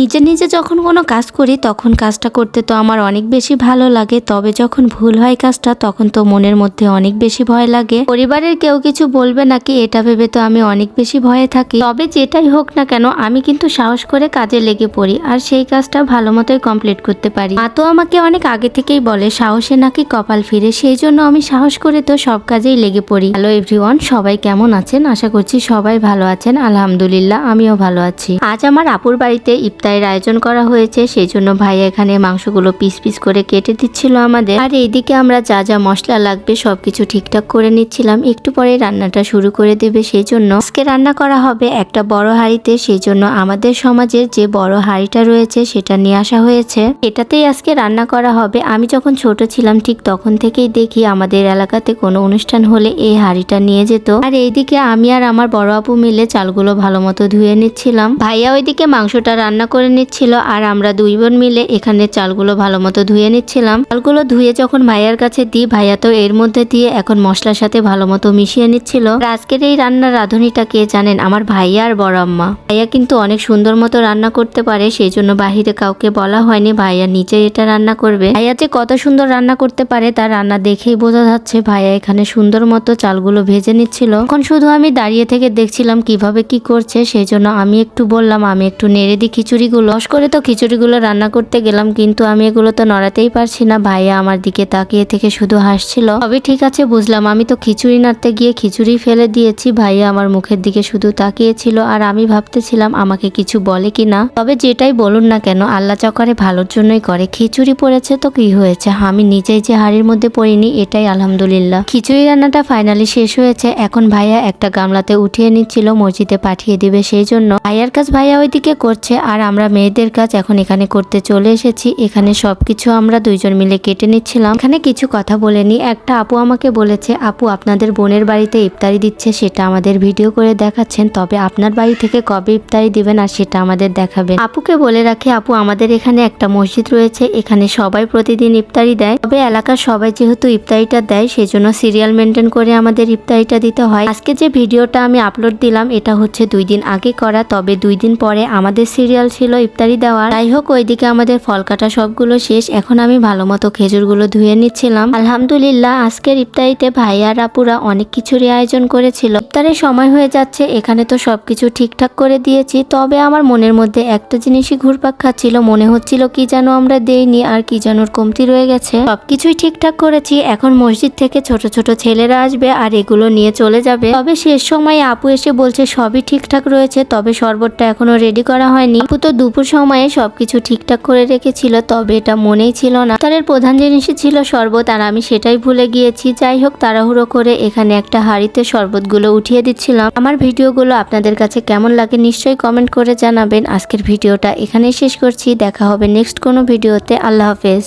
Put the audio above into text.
নিজে নিজে যখন কোনো কাজ করি, তখন কাজটা করতে তো আমার অনেক বেশি ভালো লাগে। তবে যখন ভুল হয় কাজটা, তখন তো মনের মধ্যে অনেক বেশি ভয় লাগে। পরিবারের কেউ কিছু বলবে নাকি, এটা ভেবে তো আমি অনেক বেশি ভয়ে থাকি। তবে যেটাই হোক না কেন, আমি কিন্তু সাহস করে কাজে লেগে পড়ি, আর সেই কাজটা ভালো মতোই কমপ্লিট করতে পারি। মা তো আমাকে অনেক আগে থেকেই বলে, সাহসে নাকি কপাল ফিরে, সেই জন্য আমি সাহস করে তো সব কাজেই লেগে পড়ি। হ্যালো এভরিওয়ান, সবাই কেমন আছেন? আশা করছি সবাই ভালো আছেন। আলহামদুলিল্লাহ, আমিও ভালো আছি। আজ আমার আপুর বাড়িতে ইফতারের আয়োজন করা হয়েছে সেই জন্য ভাই এখানে মাংসগুলো পিস পিস করে কেটে দিচ্ছিল আমাদের। আর এইদিকে আমরা যা যা মশলা লাগবে সবকিছু ঠিকঠাক করে নিচ্ছিলাম। একটু পরে রান্নাটা শুরু করে দেবে সেই জন্য আজকে রান্না করা হবে একটা বড় হাঁড়িতে সেই জন্য আমাদের সমাজের যে বড় হাঁড়িটা রয়েছে, সেটা নিয়ে আসা হয়েছে। এটাতেই আজকে রান্না করা হবে। আমি যখন ছোট ছিলাম, ঠিক তখন থেকেই দেখি আমাদের এলাকাতে কোনো অনুষ্ঠান হলে এই হাঁড়িটা নিয়ে যেত। আর এইদিকে আমি আর আমার বড় আপু মিলে চালগুলো ভালো মতো ধুয়ে নিচ্ছিলাম। ভাইয়া ওইদিকে মাংসটা রান্না করে নিচ্ছিল আর আমরা দুই বোন মিলে এখানে চালগুলো ভালো মতো ধুয়ে নিচ্ছিলাম। চালগুলো ধুয়ে যখন ভাইয়ার কাছে দিই, ভাইয়া তো এর মধ্যে দিয়ে এখন মশলার সাথে ভালো মতো মিশিয়ে নিচ্ছিল। আজকের এই রান্নার রাঁধুনিটা কে জানেন? আমার ভাইয়া আর বড় আম্মা। ভাইয়া কিন্তু অনেক সুন্দর মতো রান্না করতে পারে সেই জন্য বাহিরে কাউকে বলা হয়নি। ভাইয়া নিচে এটা রান্না করবে। ভাইয়া যে কত সুন্দর রান্না করতে পারে, তার রান্না দেখেই বোঝা যাচ্ছে ভাইয়া এখানে সুন্দর মতো চালগুলো ভেজে নিচ্ছিল। এখন শুধু আমি দাঁড়িয়ে থেকে দেখছিলাম কীভাবে কি করছে সেই জন্য আমি একটু বললাম, আমি একটু নেড়ে দিই খিচুড়িগুলো লস করে তো খিচুড়িগুলো রান্না করতে গেলাম, কিন্তু আমি এগুলো তো নড়াতেই পারছি না। ভাইয়া আমার দিকে তাকিয়ে থেকে শুধু হাসছিল। তবে ঠিক আছে, বুঝলাম, আমি তো খিচুড়ি নাড়তে গিয়ে খিচুড়ি ফেলে দিয়েছি। ভাইয়া আমার মুখের দিকে শুধু তাকিয়েছিল, আর আমি ভাবতেছিলাম, আমাকে কিছু বলে কি না? তবে যেটাই বলুন না কেন, আল্লাহ চকরে ভালোর জন্যই করে। খিচুড়ি পড়েছে তো কি হয়েছে? আমি নিজেই যে হাড়ির মধ্যে পড়িনি, এটাই আলহামদুলিল্লাহ। খিচুড়ি রান্নাটা ফাইনালি শেষ হয়েছে। এখন ভাইয়া একটা গামলাতে উঠিয়ে নিচ্ছিল, মসজিদে পাঠিয়ে দিবে সেই জন্য। ভাইয়ার কাজ ভাইয়া ওইদিকে করছে, আর আমরা মেয়েদের কাজ এখন এখানে করতে চলে এসেছি। এখানে সবকিছু আমরা দুইজন মিলে কেটে নিচ্ছিলাম। এখানে কিছু কথা বলেনি একটা আপু আমাকে বলেছে, আপু, আপনাদের বোনের বাড়িতে ইফতারি দিচ্ছে, সেটা আমাদের ভিডিও করে দেখাচ্ছেন। তবে আপনার বাড়ি থেকে কবে ইফতারি দিবেন আর সেটা আমাদের দেখাবেন? আপুকে বলে রাখি, আপু, আমাদের এখানে একটা মসজিদ রয়েছে। এখানে সবাই প্রতিদিন ইফতারি দেয়। তবে এলাকার সবাই যেহেতু ইফতারিটা দেয়, সেজন্য সিরিয়াল মেনটেন করে আমাদের ইফতারিটা দিতে হয়। আজকে যে ভিডিওটা আমি আপলোড দিলাম, এটা হচ্ছে দুই দিন আগে করা। তবে দুই দিন পরে আমাদের সিরিয়াল ছিল ইফতারি দেওয়ার। যাই হোক, ওইদিকে আমাদের ফল কাটা সবগুলো শেষ। এখন আমি ভালো মতো খেজুরগুলো ধুয়ে নিচ্ছিলাম। আলহামদুলিল্লাহ, আজকের ইফতারিতে ভাই আর আপুরা অনেক কিছুরই আয়োজন করেছিল। ইফতারের সময় হয়ে যাচ্ছে, এখানে তো সবকিছু ঠিকঠাক করে দিয়েছি। তবে আমার মনের মধ্যে একটা জিনিসই ঘুরপাক খাচ্ছিল, মনে হচ্ছিল কি যেন আমরা দেইনি আর কি যেন কমতি রয়ে গেছে। সবকিছুই ঠিকঠাক করেছি, এখন মসজিদ থেকে ছোট ছোট ছেলেরা আসবে আর এগুলো নিয়ে চলে যাবে। তবে শেষ সময় আপু এসে বলছে, সবই ঠিকঠাক রয়েছে, তবে শরবতটা এখনও রেডি করা হয়নি। আপু তো দুপুর সময়ে সব কিছু ঠিকঠাক করে রেখেছিল, তবে এটা মনেই ছিল না। তার প্রধান জিনিসই ছিল শরবত, আর আমি সেটাই ভুলে গিয়েছি। যাই হোক, তাড়াহুড়ো করে এখানে একটা হাঁড়িতে শরবতগুলো উঠিয়ে দিচ্ছিলাম। আমার ভিডিওগুলো আপনাদের কাছে কেমন লাগে নিশ্চয়ই কমেন্ট করে জানাবেন। আজকের ভিডিওটা এখানেই শেষ করছি। দেখা হবে নেক্সট কোনো ভিডিওতে। আল্লাহ হাফেজ।